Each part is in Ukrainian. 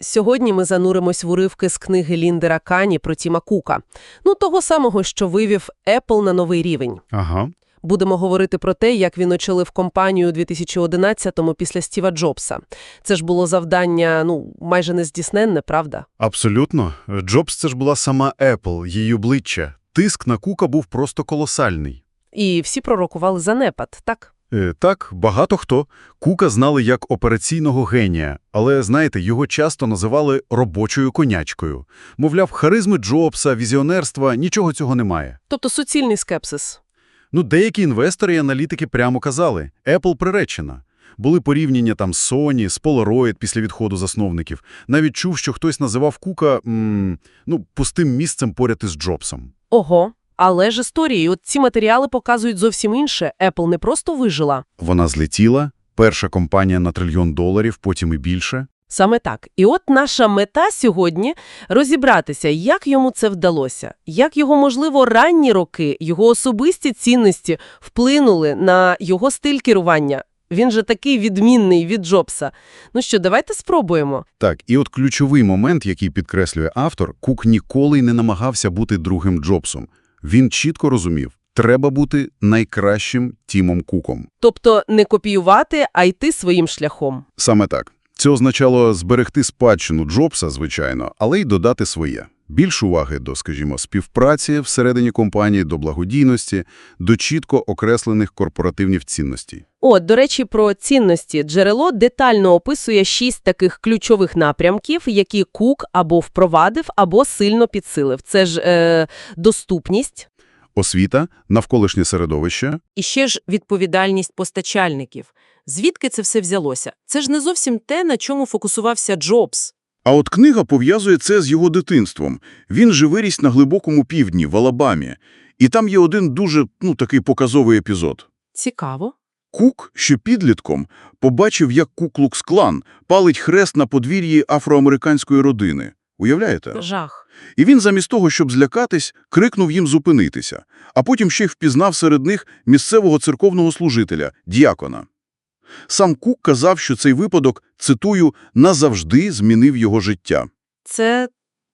Сьогодні ми зануримось в уривки з книги Ліндера Кані про Тіма Кука. Ну, того самого, що вивів Apple на новий рівень. Ага. Будемо говорити про те, як він очолив компанію у 2011-му після Стіва Джобса. Це ж було завдання, ну, майже нездійсненне, правда? Абсолютно. Джобс це ж була сама Apple, її обличчя. Тиск на Кука був просто колосальний. І всі пророкували занепад, так? Е, так, багато хто. Кука знали як операційного генія, але, знаєте, його часто називали робочою конячкою. Мовляв, харизми Джобса, візіонерства – нічого цього немає. Тобто суцільний скепсис. Ну, деякі інвестори і аналітики прямо казали – Apple приречена. Були порівняння там з Sony, з Polaroid після відходу засновників. Навіть чув, що хтось називав Кука, м, ну, пустим місцем поряд із Джобсом. Ого, але ж історії, от ці матеріали показують зовсім інше. Apple не просто вижила. Вона злетіла, перша компанія на трильйон доларів, потім і більше. Саме так. І от наша мета сьогодні – розібратися, як йому це вдалося, як його, можливо, ранні роки, його особисті цінності вплинули на його стиль керування. Він же такий відмінний від Джобса. Ну що, давайте спробуємо. Так, і от ключовий момент, який підкреслює автор, Кук ніколи й не намагався бути другим Джобсом. Він чітко розумів, треба бути найкращим Тімом Куком. Тобто не копіювати, а йти своїм шляхом. Саме так. Це означало зберегти спадщину Джобса, звичайно, але й додати своє. Більш уваги до, скажімо, співпраці всередині компанії, до благодійності, до чітко окреслених корпоративних цінностей. От, до речі, про цінності. Джерело детально описує шість таких ключових напрямків, які Кук або впровадив, або сильно підсилив. Це ж е, доступність, Освіта, навколишнє середовище, І ще ж відповідальність постачальників. Звідки це все взялося? Це ж не зовсім те, на чому фокусувався Джобс. А от книга пов'язує це з його дитинством. Він же виріс на глибокому півдні, в Алабамі. І там є один дуже, ну, такий показовий епізод. Цікаво. Кук, ще підлітком, побачив, як Куклукс-клан палить хрест на подвір'ї афроамериканської родини. Уявляєте? Жах. І він замість того, щоб злякатись, крикнув їм зупинитися. А потім ще й впізнав серед них місцевого церковного служителя, діакона. Сам Кук казав, що цей випадок, цитую, «назавжди змінив його життя». Це,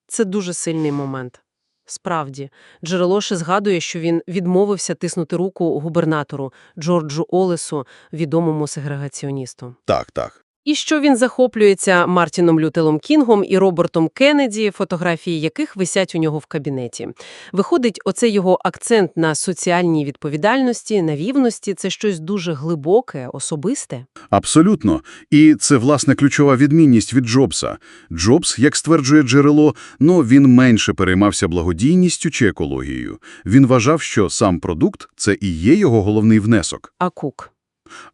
це дуже сильний момент. Справді, джерелоше згадує, що він відмовився тиснути руку губернатору Джорджу Олесу, відомому сегрегаціоністу. Так, так. І що він захоплюється Мартіном Лютелом Кінгом і Робертом Кеннеді, фотографії яких висять у нього в кабінеті. Виходить, оце його акцент на соціальній відповідальності, навівності – це щось дуже глибоке, особисте. Абсолютно. І це, власне, ключова відмінність від Джобса. Джобс, як стверджує джерело, ну, він менше переймався благодійністю чи екологією. Він вважав, що сам продукт – це і є його головний внесок. А Кук?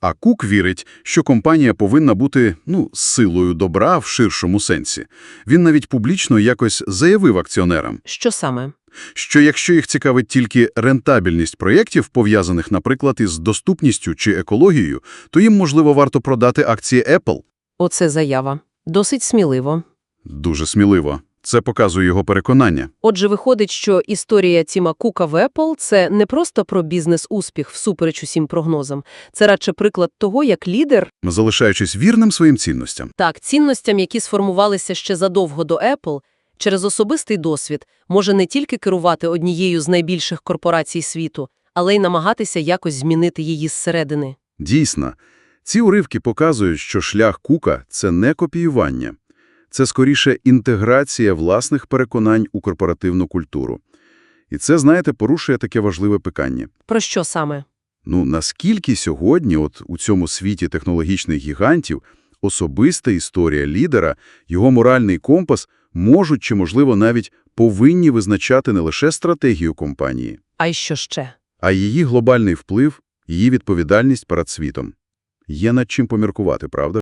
А Кук вірить, що компанія повинна бути, ну, силою добра в ширшому сенсі. Він навіть публічно якось заявив акціонерам, Що саме? що якщо їх цікавить тільки рентабельність проєктів, пов'язаних, наприклад, із доступністю чи екологією, то їм, можливо, варто продати акції Apple. Оце заява. Досить сміливо. Дуже сміливо. Це показує його переконання. Отже, виходить, що історія Тіма Кука в Apple – це не просто про бізнес-успіх всупереч усім прогнозам. Це радше приклад того, як лідер, Залишаючись вірним своїм цінностям. так, цінностям, які сформувалися ще задовго до Apple, через особистий досвід може не тільки керувати однією з найбільших корпорацій світу, але й намагатися якось змінити її зсередини. Дійсно, ці уривки показують, що шлях Кука – це не копіювання. Це, скоріше, інтеграція власних переконань у корпоративну культуру. І це, знаєте, порушує таке важливе питання. Про що саме? Ну, наскільки сьогодні, от у цьому світі технологічних гігантів, особиста історія лідера, його моральний компас можуть чи, можливо, навіть повинні визначати не лише стратегію компанії, А й що ще? а її глобальний вплив, її відповідальність перед світом. Є над чим поміркувати, правда?